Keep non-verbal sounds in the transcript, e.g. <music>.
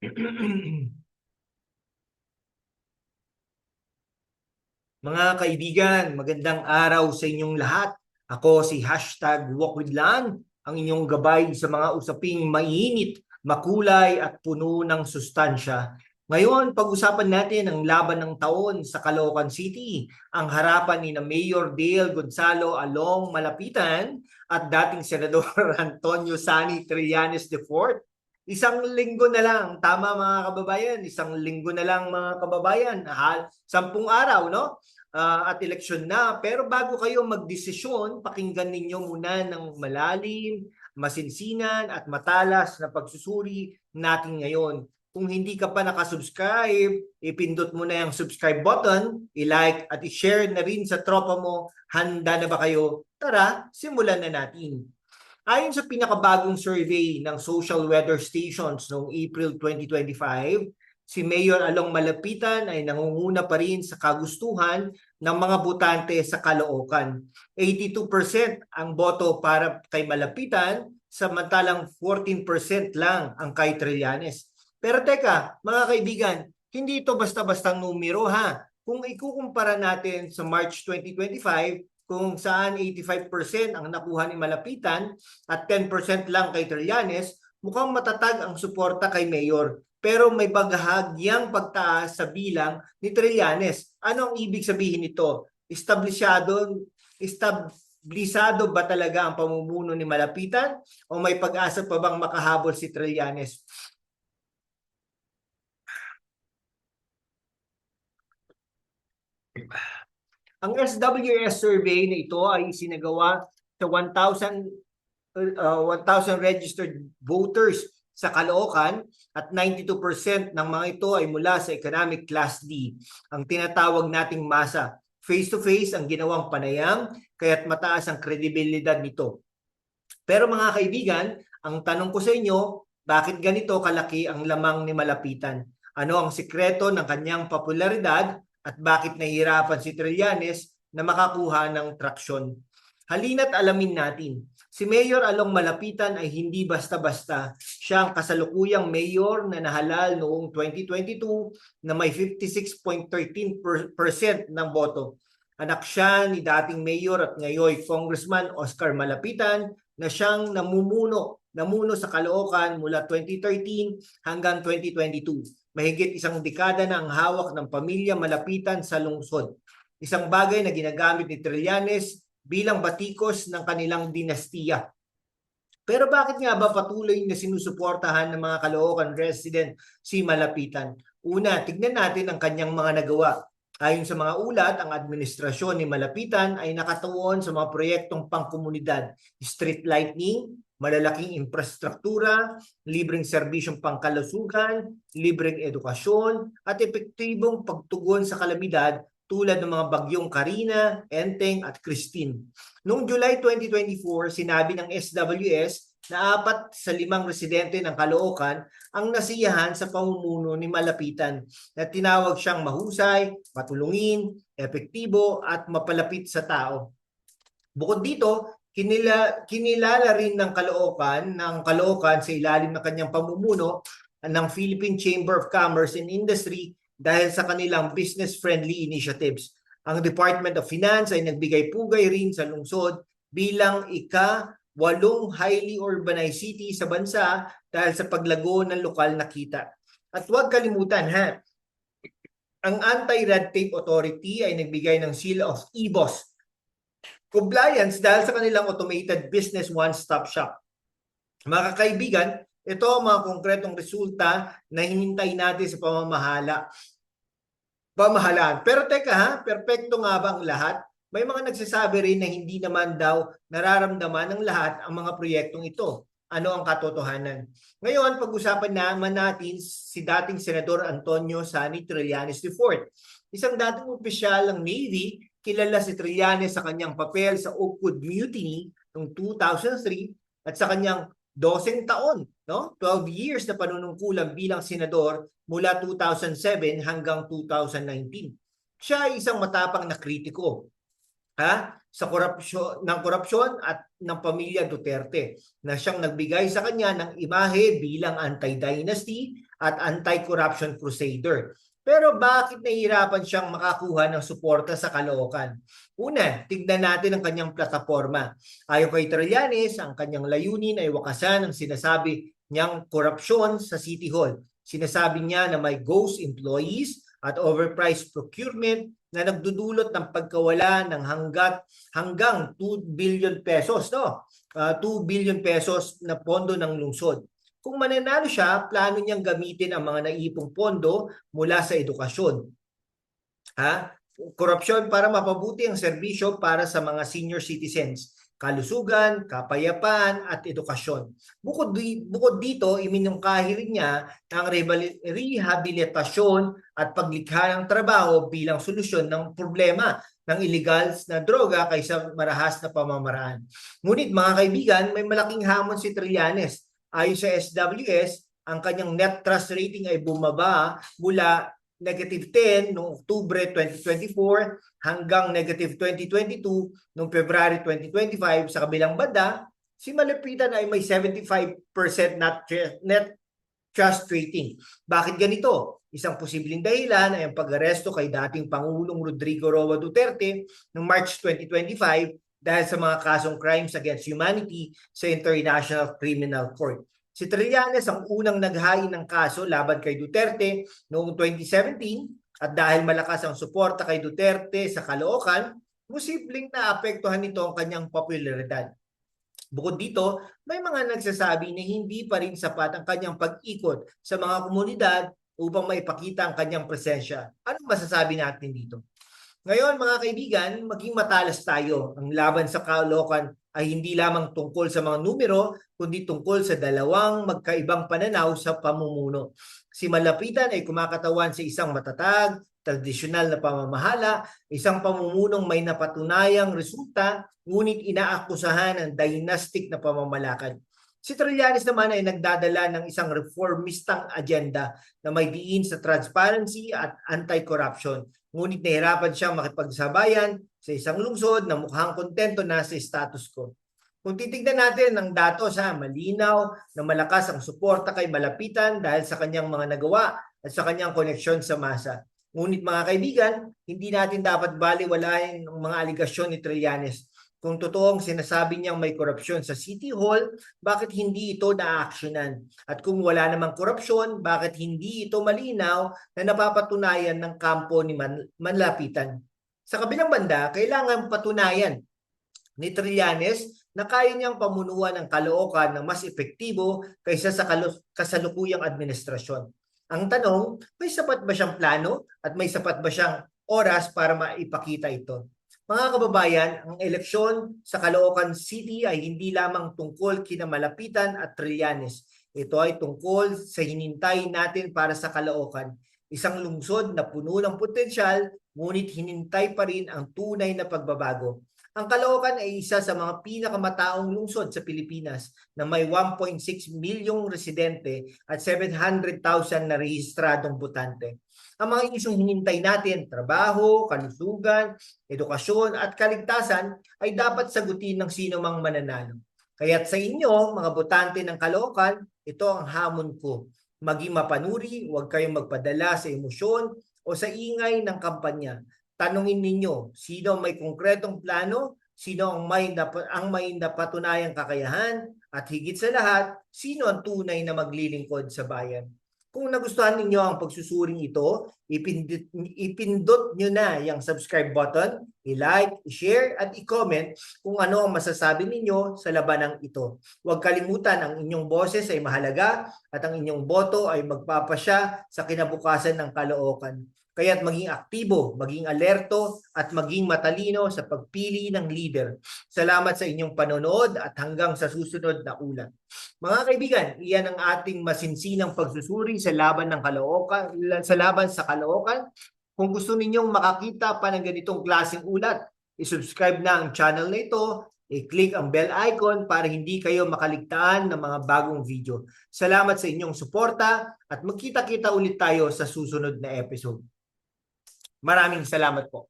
<clears throat> Mga kaibigan, magandang araw sa inyong lahat. Ako si hashtag Walkwithlan, ang inyong gabay sa mga usaping mainit, makulay at puno ng sustansya. Ngayon, pag-usapan natin ang laban ng taon sa Caloocan City, ang harapan ni na Mayor Dale Gonzalo Along Malapitan at dating Senador <laughs> Antonio Sani Trillanes IV. Isang linggo na lang, tama mga kababayan, isang linggo na lang mga kababayan, hal, sampung araw, no? Ah, at eleksyon na. Pero bago kayo magdesisyon, pakinggan ninyo muna ng malalim, masinsinan at matalas na pagsusuri natin ngayon. Kung hindi ka pa nakasubscribe, ipindot mo na yung subscribe button, i-like at i-share na rin sa tropa mo. Handa na ba kayo? Tara, simulan na natin. Ayon sa pinakabagong survey ng Social Weather Stations noong April 2025, si Mayor Along Malapitan ay nangunguna pa rin sa kagustuhan ng mga botante sa Caloocan. 82% ang boto para kay Malapitan, samantalang 14% lang ang kay Trillanes. Pero teka, mga kaibigan, hindi ito basta-bastang numero ha. Kung ikukumpara natin sa March 2025, kung saan 85% ang nakuha ni Malapitan at 10% lang kay Trillanes, mukhang matatag ang suporta kay Mayor. Pero may bagahagyang pagtaas sa bilang ni Trillanes. Ano ang ibig sabihin nito? Establishado, establisado ba talaga ang pamumuno ni Malapitan o may pag-asa pa bang makahabol si Trillanes? Ang SWS survey na ito ay sinagawa sa 1,000 uh, 1,000 registered voters sa Caloocan at 92% ng mga ito ay mula sa economic class D, ang tinatawag nating masa. Face-to-face ang ginawang panayam kaya't mataas ang kredibilidad nito. Pero mga kaibigan, ang tanong ko sa inyo, bakit ganito kalaki ang lamang ni Malapitan? Ano ang sikreto ng kanyang popularidad at bakit nahihirapan si Trillanes na makakuha ng traksyon? Halina't alamin natin. Si Mayor Along Malapitan ay hindi basta-basta. Siya ang kasalukuyang mayor na nahalal noong 2022 na may 56.13% ng boto. Anak siya ni dating mayor at ngayon Congressman Oscar Malapitan na siyang namumuno, namuno sa Caloocan mula 2013 hanggang 2022. Mahigit isang dekada na ang hawak ng pamilya Malapitan sa lungsod. Isang bagay na ginagamit ni Trillanes bilang batikos ng kanilang dinastiya. Pero bakit nga ba patuloy na sinusuportahan ng mga Caloocan resident si Malapitan? Una, tignan natin ang kanyang mga nagawa. Ayon sa mga ulat, ang administrasyon ni Malapitan ay nakatuon sa mga proyektong pangkomunidad, street lighting, malalaking infrastruktura, libreng serbisyong pangkalusugan, libreng edukasyon, at epektibong pagtugon sa kalamidad tulad ng mga bagyong Karina, Enteng at Christine. Noong July 2024, sinabi ng SWS na apat sa limang residente ng Caloocan ang nasiyahan sa pamumuno ni Malapitan na tinawag siyang mahusay, matulungin, epektibo at mapalapit sa tao. Bukod dito, kinila, kinilala rin ng Caloocan ng Caloocan sa ilalim ng kanyang pamumuno ng Philippine Chamber of Commerce and Industry dahil sa kanilang business-friendly initiatives. Ang Department of Finance ay nagbigay-pugay rin sa lungsod bilang ika walong highly urbanized city sa bansa dahil sa paglago ng lokal na kita. At huwag kalimutan ha, ang Anti-Red Tape Authority ay nagbigay ng seal of EBOS compliance dahil sa kanilang automated business one-stop shop. Mga kaibigan, ito ang mga konkretong resulta na hinintay natin sa pamamahala. Pamahalaan. Pero teka ha, perpekto nga ba ang lahat? May mga nagsasabi rin na hindi naman daw nararamdaman ng lahat ang mga proyektong ito. Ano ang katotohanan? Ngayon, pag-usapan naman natin si dating Senador Antonio Sani Trillanes IV. Isang dating opisyal ng Navy, kilala si Trillanes sa kanyang papel sa Oakwood Mutiny noong 2003 at sa kanyang 12 taon, no? 12 years na panunungkulan bilang senador mula 2007 hanggang 2019. Siya ay isang matapang na kritiko. Ha? sa korupsyon ng korupsyon at ng pamilya Duterte na siyang nagbigay sa kanya ng imahe bilang anti-dynasty at anti-corruption crusader. Pero bakit nahihirapan siyang makakuha ng suporta sa Caloocan? Una, tignan natin ang kanyang plataforma. Ayon kay Trillanes, ang kanyang layunin ay wakasan ang sinasabi niyang korupsyon sa City Hall. Sinasabi niya na may ghost employees at overpriced procurement na nagdudulot ng pagkawala ng hanggat hanggang 2 billion pesos no Ah, 2 billion pesos na pondo ng lungsod kung mananalo siya plano niyang gamitin ang mga naipong pondo mula sa edukasyon ha korupsyon para mapabuti ang serbisyo para sa mga senior citizens kalusugan, kapayapaan at edukasyon. Bukod, di, bukod dito, iminungkahi rin niya ang rehabilitasyon at paglikha ng trabaho bilang solusyon ng problema ng illegal na droga kaysa marahas na pamamaraan. Ngunit mga kaibigan, may malaking hamon si Trillanes. Ayon sa SWS, ang kanyang net trust rating ay bumaba mula negative 10 noong Oktubre 2024 hanggang negative 2022 noong February 2025 sa kabilang banda, si Malapitan ay may 75% net, net trust rating. Bakit ganito? Isang posibleng dahilan ay ang pag-aresto kay dating Pangulong Rodrigo Roa Duterte noong March 2025 dahil sa mga kasong crimes against humanity sa International Criminal Court. Si Trillanes ang unang naghain ng kaso laban kay Duterte noong 2017 at dahil malakas ang suporta kay Duterte sa Caloocan, posibleng naapektuhan nito ang kanyang popularidad. Bukod dito, may mga nagsasabi na hindi pa rin sapat ang kanyang pag-ikot sa mga komunidad upang maipakita ang kanyang presensya. Anong masasabi natin dito? Ngayon mga kaibigan, maging matalas tayo. Ang laban sa Caloocan ay hindi lamang tungkol sa mga numero, kundi tungkol sa dalawang magkaibang pananaw sa pamumuno. Si Malapitan ay kumakatawan sa isang matatag, tradisyonal na pamamahala, isang pamumunong may napatunayang resulta, ngunit inaakusahan ng dynastic na pamamalakad. Si Trillanes naman ay nagdadala ng isang reformistang agenda na may diin sa transparency at anti-corruption. Ngunit nahirapan siyang makipagsabayan sa isang lungsod na mukhang kontento na sa status quo. Kung titignan natin ang datos ha, malinaw na malakas ang suporta kay Malapitan dahil sa kanyang mga nagawa at sa kanyang koneksyon sa masa. Ngunit mga kaibigan, hindi natin dapat baliwalain ang mga aligasyon ni Trillanes. Kung totoong sinasabi niyang may korupsyon sa City Hall, bakit hindi ito na-actionan? At kung wala namang korupsyon, bakit hindi ito malinaw na napapatunayan ng kampo ni Man- Manlapitan? Sa kabilang banda, kailangan patunayan ni Trillanes na kaya niyang pamunuan ng Caloocan ng mas epektibo kaysa sa kasalukuyang administrasyon. Ang tanong, may sapat ba siyang plano at may sapat ba siyang oras para maipakita ito? Mga kababayan, ang eleksyon sa Caloocan City ay hindi lamang tungkol kina Malapitan at Trillanes. Ito ay tungkol sa hinintay natin para sa Caloocan. Isang lungsod na puno ng potensyal, ngunit hinintay pa rin ang tunay na pagbabago. Ang Caloocan ay isa sa mga pinakamataong lungsod sa Pilipinas na may 1.6 milyong residente at 700,000 na rehistradong botante. Ang mga isyong hinintay natin, trabaho, kalusugan, edukasyon at kaligtasan ay dapat sagutin ng sino mang mananalo. Kaya't sa inyo, mga botante ng Caloocan, ito ang hamon ko. Maging mapanuri, huwag kayong magpadala sa emosyon o sa ingay ng kampanya. Tanungin ninyo, sino may konkretong plano, sino ang may, ang may napatunayang kakayahan, at higit sa lahat, sino ang tunay na maglilingkod sa bayan. Kung nagustuhan ninyo ang pagsusuring ito, ipindot, ipindot nyo na yung subscribe button, i-like, i-share, at i-comment kung ano ang masasabi ninyo sa labanang ito. Huwag kalimutan ang inyong boses ay mahalaga at ang inyong boto ay magpapasya sa kinabukasan ng Caloocan. Kaya't maging aktibo, maging alerto at maging matalino sa pagpili ng leader. Salamat sa inyong panonood at hanggang sa susunod na ulat. Mga kaibigan, iyan ang ating masinsinang pagsusuri sa laban ng Caloocan, sa laban sa Caloocan. Kung gusto ninyong makakita pa ng ganitong klaseng ulat, i-subscribe na ang channel na ito, i-click ang bell icon para hindi kayo makaligtaan ng mga bagong video. Salamat sa inyong suporta at magkita-kita ulit tayo sa susunod na episode. Maraming salamat po.